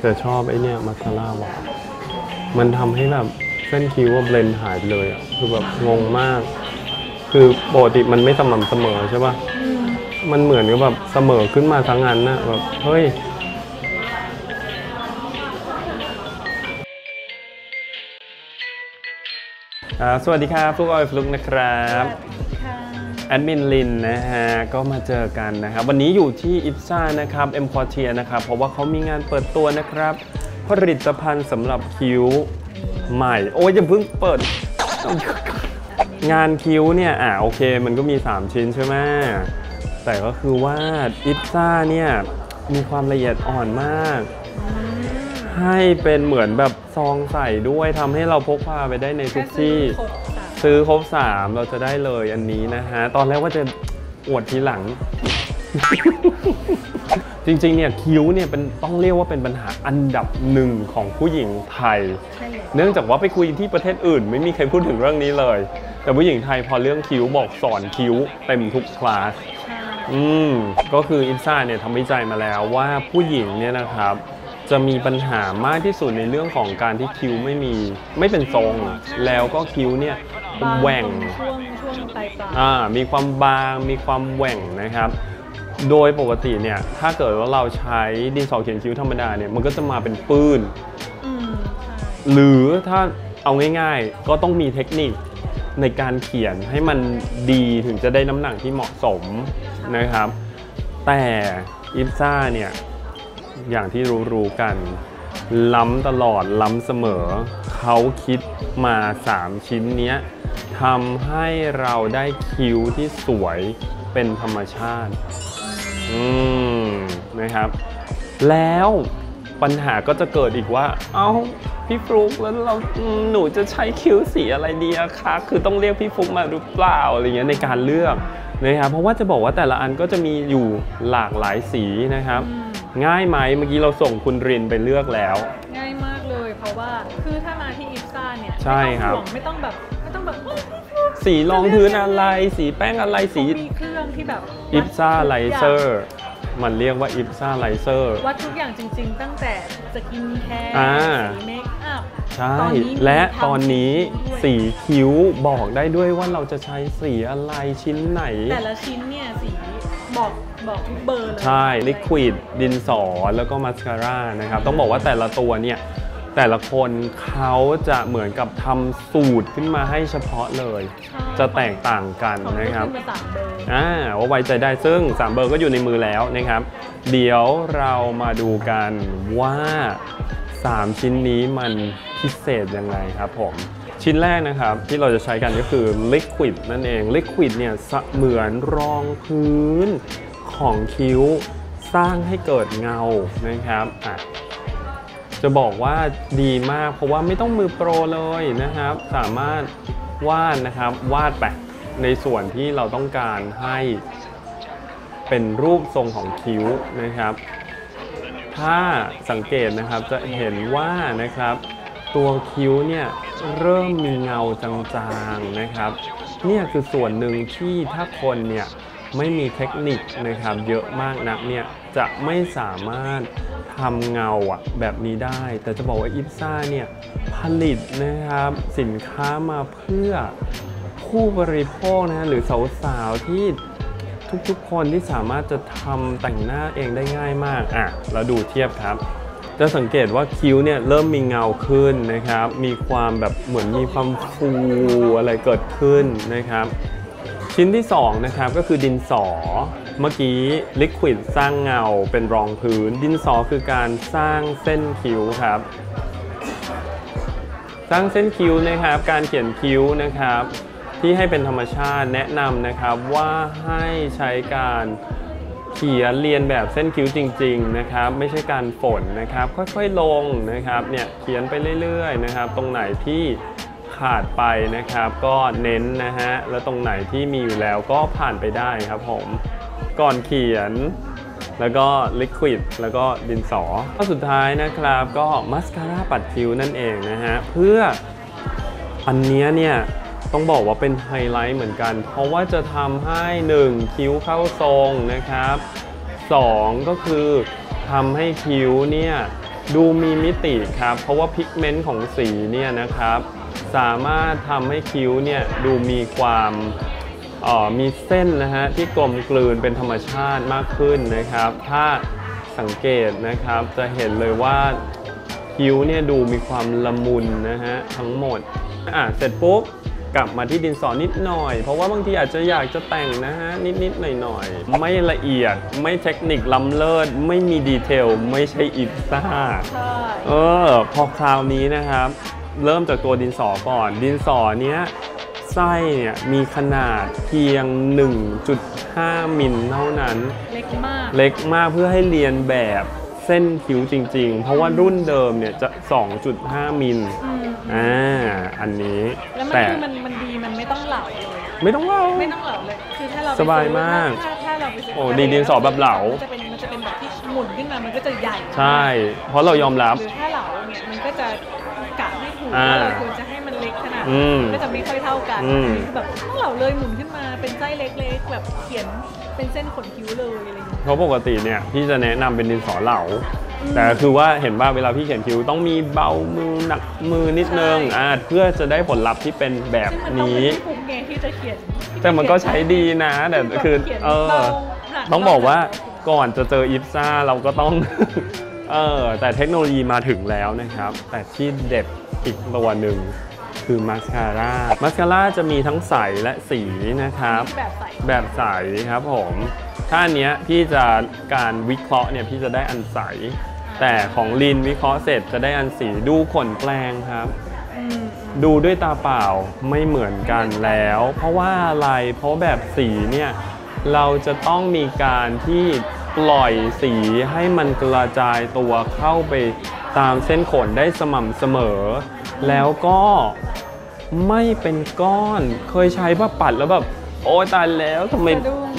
แต่ชอบไอ้เนี่ยมัสคาร่าวานมันทำให้แบบเส้นคิ้วว่าเบลนหายไปเลยอะคือแบบงงมาก คือปกติมันไม่สม่ำเสมอใช่ปะมันเหมือนกับแบบเสมอขึ้นมาทั้งนั้นนะแบบเฮ้ยสวัสดีครับพวกออยฟลุกนะครับ แอดมินลินนะฮะ ก็มาเจอกันนะครับ วันนี้อยู่ที่อิฟซ่านะครับเอ็มคอเทียนะครับ เพราะว่าเขามีงานเปิดตัวนะครับ ผลิตภัณฑ์สำหรับคิ้วใหม่ โอ้ยอย่าเพิ่งเปิด งานคิ้วเนี่ย อ่าโอเค มันก็มี 3 ชิ้นใช่ไหมแต่ก็คือว่าอิฟซ่าเนี่ยมีความละเอียดอ่อนมาก ให้เป็นเหมือนแบบซองใส่ด้วยทำให้เราพกพาไปได้ในทุกที่ครบสาม ซื้อครบ3เราจะได้เลยอันนี้นะฮะ ตอนแรกว่าจะอวดทีหลัง จริงๆเนี่ยคิ้วเนี่ยเป็นต้องเรียกว่าเป็นปัญหาอันดับหนึ่งของผู้หญิงไทยใช่เลยเนื่องจากว่าไปคุยที่ประเทศอื่น ไม่มีใครพูดถึงเรื่องนี้เลย แต่ผู้หญิงไทยพอเรื่องคิ้วบอกสอนคิ้วเต็มทุกคลาสใช่อืมก็คืออินซ่าเนี่ยทำวิจัยมาแล้วว่าผู้หญิงเนี่ยนะครับจะมีปัญหามากที่สุดในเรื่องของการที่คิ้วไม่มีไม่เป็นทรง แล้วก็คิ้วเนี่ยบาง แหว่งช่วงช่วงปลายปลายอ่ามีความบางมีความแหว่งนะครับ โดยปกติเนี่ยถ้าเกิดว่าเราใช้ดินสอเขียนคิ้วธรรมดาเนี่ยมันก็จะมาเป็นปื้นอืมใช่หรือถ้าเอาง่ายๆ ก็ต้องมีเทคนิคในการเขียนให้มันดีถึงจะได้น้ำหนักที่เหมาะสมนะครับ แต่อิฟซ่าเนี่ยอย่างที่รู้ๆกันล้ำตลอดล้ำเสมอ เขาคิดมา 3 ชิ้นเนี้ย ทำให้เราได้คิ้วที่สวยเป็นธรรมชาติ อืมนะครับ แล้วปัญหาก็จะเกิดอีกว่า เอ้าพี่ฟลุกแล้วเราอืมหนูจะใช้คิ้วสีอะไรดีอะคะคือต้องเรียกพี่ฟลุกมาหรือเปล่าอะไรเงี้ยในการเลือกนะครับเพราะว่าจะบอกว่าแต่ละอันก็จะมีอยู่หลากหลายสีนะครับอืมง่ายไหมเมื่อกี้เราส่งคุณรินไปเลือกแล้ว ง่ายมากเลยเพราะว่าคือถ้ามาที่อิฟซ่าเนี่ยใช่ครับไม่ต้องห่วงไม่ต้องแบบ ไม่ต้องแบบสีรองพื้นอะไร สีแป้งอะไรสีเขามีเครื่องที่แบบอิฟซ่าวัดไลทุกเซอย่างร์มันเรียกว่าอิฟซ่าไลเซอร์วัดทุกอย่างจริง ๆ ตั้งแต่สกินแคร์อ่าสีเมคอัพใช่ตอนนี้มีและทำตอนนี้ด้วยสีคิ้วบอกได้ด้วยว่าเราจะใช้สีอะไรชิ้นไหน แต่ละชิ้นเนี่ยสีบอกบอกทุกเบอร์เลยใช่ลิควิดดินสอแล้วก็มาสคาร่านะครับ ต้องบอกว่าแต่ละตัวเนี่ย แต่ละคนเขาจะเหมือนกับทำสูตรขึ้นมาให้เฉพาะเลยใช่จะแตกต่างกันของนะครับขึ้นมาสามเบอร์อ่าว่าไว้ใจได้ซึ่ง3เบอร์ก็อยู่ในมือแล้วนะครับ เดี๋ยวเรามาดูกันว่า 3 ชิ้นนี้มันพิเศษยังไงครับผมชิ้นแรกนะครับที่เราจะใช้กันก็คือ Liquid นั่นเอง Liquid เนี่ยเสมือนรองพื้นของคิ้วสร้างให้เกิดเงานะครับอะ จะบอกว่าดีมากเพราะว่าไม่ต้องมือโปรเลยนะครับ สามารถวาดนะครับวาดไปในส่วนที่เราต้องการให้เป็นรูปทรงของคิ้วนะครับ ถ้าสังเกตนะครับจะเห็นว่านะครับ ตัวคิ้วเนี่ยเริ่มมีเงาจางๆนะครับเนี่ยคือส่วนหนึ่งที่ถ้าคนเนี่ยไม่มีเทคนิคนะครับเยอะมากนักเนี่ย จะไม่สามารถทำเงาอะแบบนี้ได้ แต่จะบอกว่าอิฟซ่าเนี่ยผลิตนะครับสินค้ามาเพื่อผู้บริโภคนะฮะหรือสาวๆที่ทุกๆคนที่สามารถจะทำแต่งหน้าเองได้ง่ายมากอะเราดูเทียบครับ จะสังเกตว่าคิ้วเนี่ยเริ่มมีเงาขึ้นนะครับ มีความแบบเหมือนมีความฟูอะไรเกิดขึ้นนะครับ ชิ้นที่2นะครับก็คือดินสอ เมื่อกี้ลิควิดสร้างเงาเป็นรองพื้น ดินสอคือการสร้างเส้นคิ้วครับ สร้างเส้นคิ้วนะครับ การเขียนคิ้วนะครับ ที่ให้เป็นธรรมชาติแนะนำนะครับว่าให้ใช้การเขียนเรียนแบบเส้นคิ้วจริง ๆ นะครับ ไม่ใช่การฝนนะครับ ค่อยๆลงนะครับเนี่ยเขียนไปเรื่อยๆนะครับ ตรงไหนที่ขาดไปนะครับ ก็เน้นนะฮะแล้วตรงไหนที่มีอยู่แล้วก็ผ่านไปได้ครับผม ก่อนเขียน แล้วก็ลิควิดแล้วก็ดินสอข้อสุดท้ายนะครับก็มัสคาร่าปัดคิ้วนั่นเองนะฮะ เพื่ออันเนี้ยเนี่ยต้องบอกว่าเป็นไฮไลท์เหมือนกัน เพราะว่าจะทำให้ 1 คิ้วเข้าทรงนะครับ 2 ก็คือทำให้คิ้วเนี่ยดูมีมิติครับ เพราะว่าพิกเมนต์ของสีเนี่ยนะครับ สามารถทำให้คิ้วเนี่ยดูมีความ มีเส้นนะฮะที่กลมกลืนเป็นธรรมชาติมากขึ้นนะครับ ถ้าสังเกตนะครับจะเห็นเลยว่าคิ้วเนี่ยดูมีความละมุนนะฮะทั้งหมดอะเสร็จปุ๊บกลับมาที่ดินสอนิดหน่อย เพราะว่าบางทีอาจจะอยากจะแต่งนะฮะนิดๆหน่อยๆไม่ละเอียดไม่เทคนิคล้ำเลิศไม่มีดีเทลไม่ใช่อิปซ่าใช่เออพอคราวนี้นะครับ เริ่มจากตัวดินสอก่อน ดินสอเนี้ย ไส้เนี่ยมีขนาดเพียง 1.5 มิลเท่านั้น เล็กมาก เล็กมากเพื่อให้เรียนแบบเส้นคิ้วจริง ๆ เพราะว่ารุ่นเดิมเนี่ยจะ 2.5 มิลอืมอ่าอันนี้แล้วมันแต่คือมันมันดีมันไม่ต้องเหลาเลย ไม่ต้องเล่า ไม่ต้องเหลาเลย คือถ้าเราไปสบายซื้อมากถ้าถ้าเราไปซื้โอ้ดีดินสอแบบเหลามันจะเป็นมันจะเป็นแบบที่หมุนขึ้นมา มันก็จะใหญ่ใช่ เพราะเรายอมรับ หรือถ้าเหลาเนี่ยมันก็จะกะไม่ถูกอ่า ว่าเราควรจะให้มันเล็ กขนาดไหนอืมก็จะไม่ค่อยเท่ากันอืมอันนี้คือแบบต้องเหลาเลยหมุนขึ้นมาเป็นไส้เล็กๆแบบเขียนเป็นเส้นขนคิ้วเลยอะไรอย่างเงี้ยเพราะปกติเนี่ยพี่จะแนะนำเป็นดินสอเหลาอืมแต่คือว่าเห็นว่าเวลาพี่เขียนคิ้วต้องมีเบามือหนักมือนิดนึงใช่อ่าเพื่อจะได้ผลลัพธ์ที่เป็นแบบซึ่งมันต้องนี้เป็นที่ปุ่มไงที่จะเขียนแต่มันก็ใช้ดีนะ แต่คือขียนเออบาหนัต้องบอกว่าก่อนจะเจออิฟซ่าเราก็ต้องเออแต่เทคโนโลยีมาถึงแล้วนะครับ แต่ที่เด็ดอีกตัวหนึ่ง คือมาสคาร่า มาสคาร่าจะมีทั้งใสและสีนะครับ แบบใส่แบบใสครับผม ถ้าอันเนี้ยพี่จะการวิเคราะห์เนี่ยพี่จะได้อันใส แต่ของลินวิเคราะห์เสร็จจะได้อันสีดูขนแปลงครับอืมอืมดูด้วยตาเปล่าไม่เหมือนกันแล้ว เพราะว่าอะไร เพราะแบบสีเนี่ยเราจะต้องมีการที่ปล่อยสีให้มันกระจายตัวเข้าไปตามเส้นขนได้สม่ำเสมอ แล้วก็ไม่เป็นก้อน เคยใช้ผ้าปัดแล้วแบบ โอ้ยตายแล้วทำไม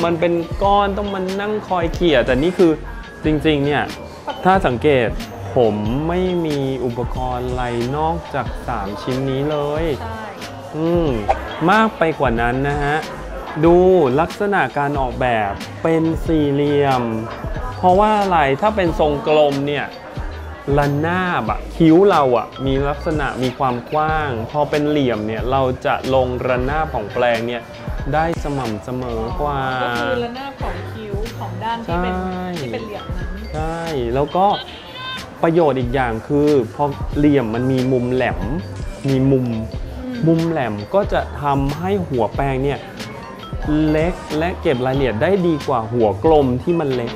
มันเป็นก้อนต้องมันนั่งคอยเขี่ยแต่นี่คือจริง ๆ เนี่ย ถ้าสังเกตผมไม่มีอุปกรณ์อะไรนอกจาก 3 ชิ้นนี้เลยใช่อืมมากไปกว่านั้นนะฮะ ดูลักษณะการออกแบบเป็นสี่เหลี่ยม เพราะว่าอะไรถ้าเป็นทรงกลมเนี่ย ระนาบอะคิ้วเราอะมีลักษณะมีความกว้าง พอเป็นเหลี่ยมเนี่ยเราจะลงระนาบของแปลงเนี่ยได้สม่ำเสมอกว่า ก็คือระนาบของคิ้วของด้านที่เป็นใช่ ที่เป็นเหลี่ยมนั้นใช่แล้วก็ประโยชน์อีกอย่างคือพอเหลี่ยมมันมีมุมแหลม มีมุมอืมมุมแหลมก็จะทำให้หัวแปรงเนี่ยเล็กและเก็บรายละเอียดได้ดีกว่าหัวกลมที่มันเล็ก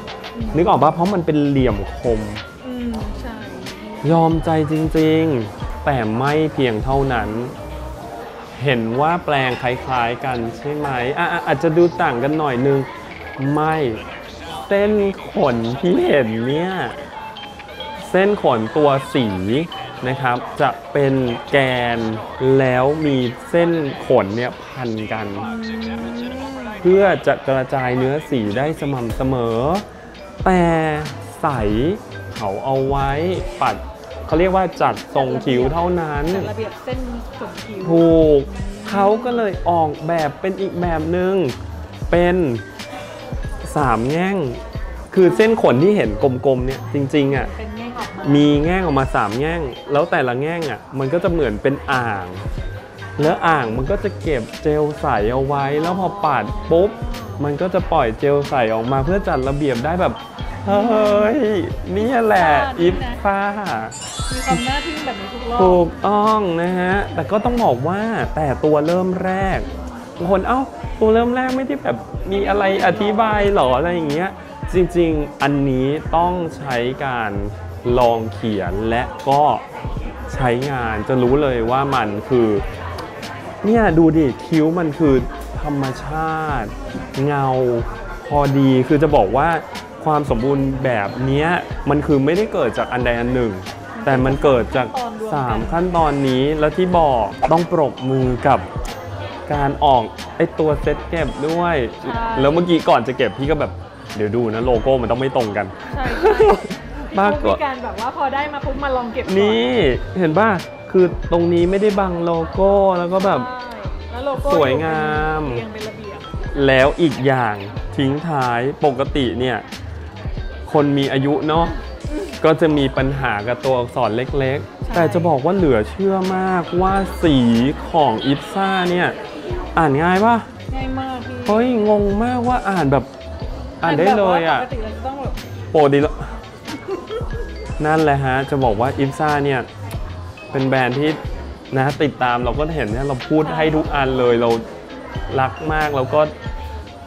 นึกออกปะเพราะมันเป็นเหลี่ยมคมอืมใช่ ยอมใจจริงๆ แต่ไม่เพียงเท่านั้น เห็นว่าแปลงคล้ายๆกันใช่ไหมอะอะอาจจะดูต่างกันหน่อยนึง ไม่เส้นขนที่เห็นเนี่ยเส้นขนตัวสีนะครับ จะเป็นแกนแล้วมีเส้นขนเนี่ยพันกัน เพื่อจะกระจายเนื้อสีได้สม่ำเสมอ แต่ใสเขาเอาไว้ปัด เขาเรียกว่าจัดทรงคิ้วเท่านั้น จัดระเบียบเส้นขนคิ้วถูกเขาก็เลยออกแบบเป็นอีกแบบหนึง่งเป็นสามแง่ง คือเส้นขนที่เห็นกลมๆเนี่ยจริงๆอะเป็นแง่งออกมามีแง่งออกมาสามแง่ง แล้วแต่ละแง่งอะมันก็จะเหมือนเป็นอ่าง แล้วอ่างมันก็จะเก็บเจลใสเอาไว้ แล้วพอปาดปุ๊บมันก็จะปล่อยเจลใสออกมาเพื่อจัดระเบียบได้แบบเฮ้ยเนี่ยแหละ อิฟฟ้า มีความน่าทึ่งแบบนี้ทุกรอบถูกต้องนะฮะ แต่ก็ต้องบอกว่าแต่ตัวเริ่มแรกบางคนเอ้าตัวเริ่มแรกไม่ได้แบบมีอะไรอธิบายหรออะไรอย่างเงี้ยจริงๆ อันนี้ต้องใช้การลองเขียนและก็ใช้งานจะรู้เลยว่ามันคือ เนี่ยดูดิคิ้วมันคือธรรมชาติ เงาพอดีคือจะบอกว่าความสมบูรณ์แบบเนี้ยมันคือไม่ได้เกิดจากอันใดอันหนึ่ง แต่มันเกิดจาก 3 ขั้นตอนนี้แล้วที่บอกต้องปรบมือกับการออกไอตัวเซตเก็บด้วยใช่แล้วเมื่อกี้ก่อนจะเก็บพี่ก็แบบเดี๋ยวดูนะโลโก้มันต้องไม่ตรงกันใช่ใช่มากกมีว่าการแบบว่าพอได้มาปุ๊บมาลองเก็บก่อนี่เห็นป่ะคือตรงนี้ไม่ได้บังโลโก้แล้วก็แบบใช่แล้วโลโก้สวยงามเรียงเป็นระเบียบแล้วอีกอย่างทิ้งท้ายปกติเนี่ย คนมีอายุเนาะ ก็จะมีปัญหากับตัวอักษรเล็กๆ แต่จะบอกว่าเหลือเชื่อมากว่าสีของอิฟซ่าเนี่ย อ่านง่ายปะง่ายมากพี่เฮ้ย งงมากว่าอ่านแบบ อ่านได้เลยอะปกติเราจะต้องแบบโปรดีแล้วนั่นแหละฮะ จะบอกว่าอิฟซ่าเนี่ย เป็นแบรนด์ที่นะติดตามเราก็เห็นเนี่ยเราพูดให้ทุกอันเลยเรารักมากแล้วก็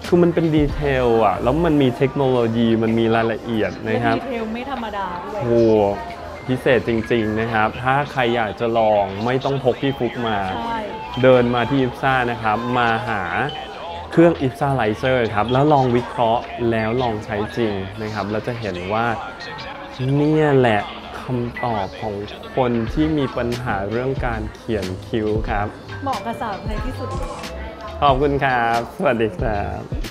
คือมันเป็นดีเทลอะแล้วมันมีเทคโนโลยีมันมีรายละเอียดเป็นนะครับ ดีเท ลไม่ธรรมดาด้วยโอ้โหพิเศษจริง ๆนะครับ ถ้าใครอยากจะลองไม่ต้องพกพี่ฟุกมา ใช่เดินมาที่อิฟซ่านะครับ มาหาเครื่องอิฟซ่าไลเซอร์ครับ แล้วลองวิเคราะห์แล้วลองใช้จริงนะครับ แล้วจะเห็นว่าเนี่ยแหละคำตอบของคนที่มีปัญหาเรื่องการเขียนคิ้วครับ เหมาะกับสาวไทยที่สุดเลย ขอบคุณครับ สวัสดีครับ